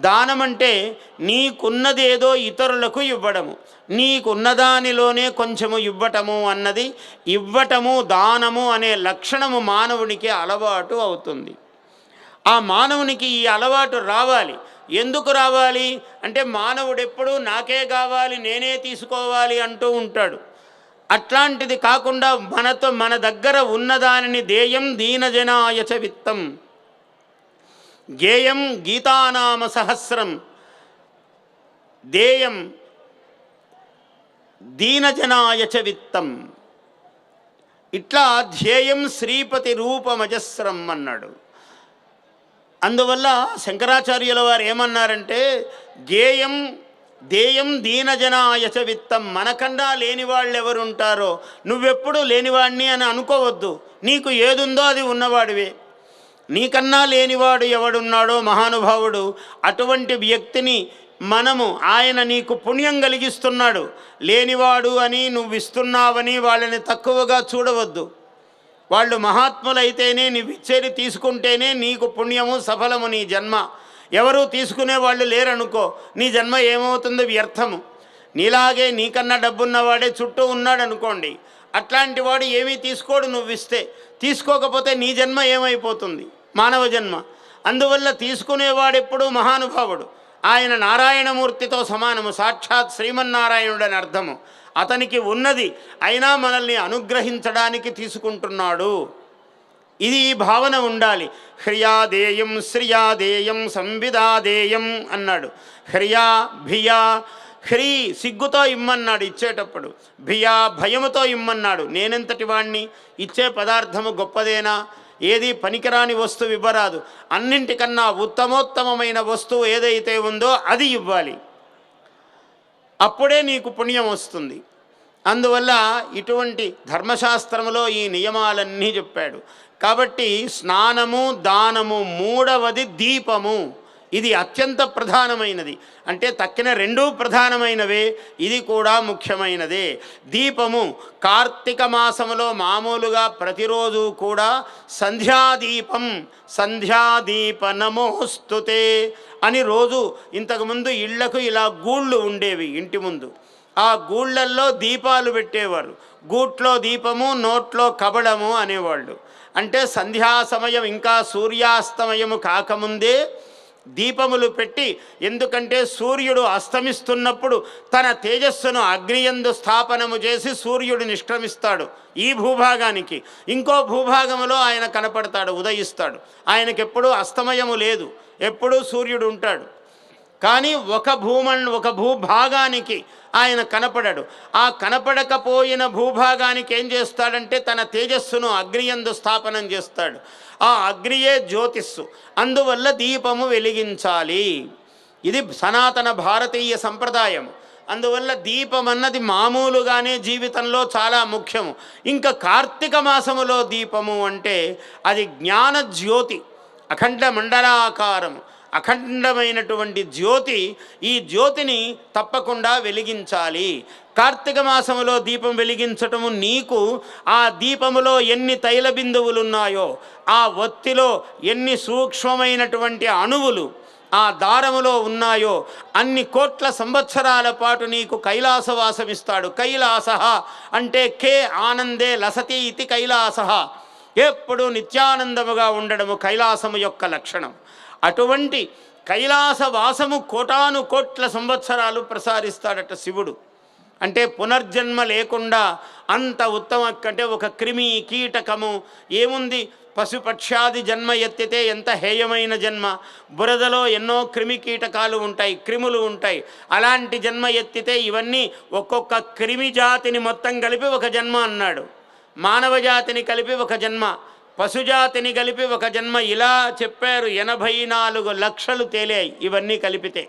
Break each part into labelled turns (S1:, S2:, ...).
S1: దానం అంటే నీకున్నది ఏదో ఇతరులకు ఇవ్వడము. నీకున్నదానిలోనే కొంచెము ఇవ్వటము అన్నది ఇవ్వటము దానము అనే లక్షణము మానవునికి అలవాటు అవుతుంది. ఆ మానవునికి ఈ అలవాటు రావాలి. ఎందుకు రావాలి? అంటే మానవుడు ఎప్పుడూ నాకే కావాలి నేనే తీసుకోవాలి అంటూ ఉంటాడు. అట్లాంటిది కాకుండా మనతో మన దగ్గర ఉన్నదానిని దేయం దీనజనాయచ విత్తం. గేయం గీతానామ సహస్రం. దేయం దీనజనాయచ విత్తం. ఇట్లా ధ్యేయం శ్రీపతి రూపమజస్రం అన్నాడు. అందువల్ల శంకరాచార్యుల వారు ఏమన్నారంటే గేయం దేయం దీనజనాయచ విత్తం. మనకన్నా లేని వాళ్ళు ఎవరు ఉంటారో నువ్వెప్పుడు లేనివాడిని అని అనుకోవద్దు. నీకు ఏదుందో అది ఉన్నవాడివే. నీకన్నా లేనివాడు ఎవడున్నాడో మహానుభావుడు అటువంటి వ్యక్తిని మనము ఆయన నీకు పుణ్యం కలిగిస్తున్నాడు. లేనివాడు అని నువ్వు ఇస్తున్నావని వాళ్ళని తక్కువగా చూడవద్దు. వాళ్ళు మహాత్ములైతేనే నువ్వు ఇచ్చేది తీసుకుంటేనే నీకు పుణ్యము సఫలము నీ జన్మ. ఎవరు తీసుకునే వాళ్ళు లేరనుకో నీ జన్మ ఏమవుతుంది? వ్యర్థము. నీలాగే నీకన్నా డబ్బున్నవాడే చుట్టూ ఉన్నాడు అనుకోండి అట్లాంటి వాడు ఏమీ తీసుకోడు నువ్వు ఇస్తే తీసుకోకపోతే నీ జన్మ ఏమైపోతుంది? మానవ జన్మ. అందువల్ల తీసుకునేవాడెప్పుడు మహానుభావుడు. ఆయన నారాయణమూర్తితో సమానము సాక్షాత్ శ్రీమన్నారాయణుడు అని అర్థము. అతనికి ఉన్నది అయినా మనల్ని అనుగ్రహించడానికి తీసుకుంటున్నాడు. ఇది ఈ భావన ఉండాలి. హ్రియాదేయం శ్రియాదేయం సంవిదాదేయం అన్నాడు. హ్రియా భియా హ్రీ సిగ్గుతో ఇమ్మన్నాడు ఇచ్చేటప్పుడు. భియా భయముతో ఇమ్మన్నాడు. నేనెంతటి వాణ్ణి? ఇచ్చే పదార్థము గొప్పదేనా? ఏది పనికిరాని వస్తువు ఇవ్వరాదు. అన్నింటికన్నా ఉత్తమోత్తమమైన వస్తువు ఏదైతే ఉందో అది ఇవ్వాలి. అప్పుడే నీకు పుణ్యం వస్తుంది. అందువల్ల ఇటువంటి ధర్మశాస్త్రములో ఈ నియమాలన్నీ చెప్పాడు. కాబట్టి స్నానము దానము మూడవది దీపము. ఇది అత్యంత ప్రధానమైనది. అంటే తక్కిన రెండూ ప్రధానమైనవే ఇది కూడా ముఖ్యమైనదే. దీపము కార్తీక మాసములో మామూలుగా ప్రతిరోజు కూడా సంధ్యాదీపం సంధ్యాదీప నమోస్తుతే అని రోజు ఇంతకుముందు ఇళ్ళకు ఇలా గూళ్ళు ఉండేవి ఇంటి ముందు. ఆ గూళ్ళల్లో దీపాలు పెట్టేవారు. గూట్లో దీపము నోట్లో కబడము అనేవాళ్ళు. అంటే సంధ్యా సమయం ఇంకా సూర్యాస్తమయము కాకముందే దీపములు పెట్టి ఎందుకంటే సూర్యుడు అస్తమిస్తున్నప్పుడు తన తేజస్సును అగ్నియందు స్థాపనము చేసి సూర్యుడు నిష్క్రమిస్తాడు ఈ భూభాగానికి. ఇంకో భూభాగములో ఆయన కనపడతాడు ఉదయిస్తాడు. ఆయనకెప్పుడూ అస్తమయము లేదు. ఎప్పుడూ సూర్యుడు ఉంటాడు. కానీ ఒక భూమన్ ఒక భూభాగానికి ఆయన కనపడడు. ఆ కనపడకపోయిన భూభాగానికి ఏం చేస్తాడంటే తన తేజస్సును అగ్నియందు స్థాపనం చేస్తాడు. ఆ అగ్నియే జ్యోతిస్సు. అందువల్ల దీపము వెలిగించాలి. ఇది సనాతన భారతీయ సంప్రదాయం. అందువల్ల దీపం అన్నది మామూలుగానే జీవితంలో చాలా ముఖ్యము. ఇంకా కార్తీక మాసములో దీపము అంటే అది జ్ఞాన జ్యోతి అఖండ మండలాకారము. అఖండమైనటువంటి జ్యోతి ఈ జ్యోతిని తప్పకుండా వెలిగించాలి. కార్తీక మాసములో దీపం వెలిగించటము నీకు ఆ దీపములో ఎన్ని తైల బిందువులు ఉన్నాయో ఆ ఒత్తిలో ఎన్ని సూక్ష్మమైనటువంటి అణువులు ఆ దారములో ఉన్నాయో అన్ని కోట్ల సంవత్సరాల పాటు నీకు కైలాసవాసమిస్తాడు. కైలాస అంటే కే ఆనందే లసతి ఇది కైలాస ఎప్పుడు నిత్యానందముగా ఉండడము కైలాసము యొక్క లక్షణం. అటువంటి కైలాస వాసము కోటాను కోట్ల సంవత్సరాలు ప్రసారిస్తాడట శివుడు. అంటే పునర్జన్మ లేకుండా అంత ఉత్తమ అంటే ఒక క్రిమి కీటకము. ఏముంది? పశుపక్ష్యాది జన్మ ఎత్తితే ఎంత హేయమైన జన్మ. బురదలో ఎన్నో క్రిమి కీటకాలు ఉంటాయి క్రిములు ఉంటాయి. అలాంటి జన్మ ఎత్తితే ఇవన్నీ ఒక్కొక్క క్రిమి జాతిని మొత్తం కలిపి ఒక జన్మ అన్నాడు. మానవ జాతిని కలిపి ఒక జన్మ. పశుజాతిని కలిపి ఒక జన్మ ఇలా చెప్పారు ఎనభై నాలుగు లక్షలు తేలాయి ఇవన్నీ కలిపితే.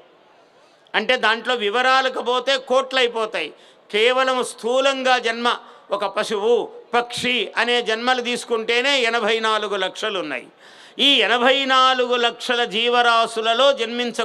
S1: అంటే దాంట్లో వివరాలకు పోతే కోట్లయిపోతాయి కేవలం స్థూలంగా జన్మ ఒక పశువు పక్షి అనే జన్మలు తీసుకుంటేనే ఎనభై నాలుగు లక్షలు ఉన్నాయి ఈ ఎనభై నాలుగు లక్షల జీవరాశులలో జన్మించ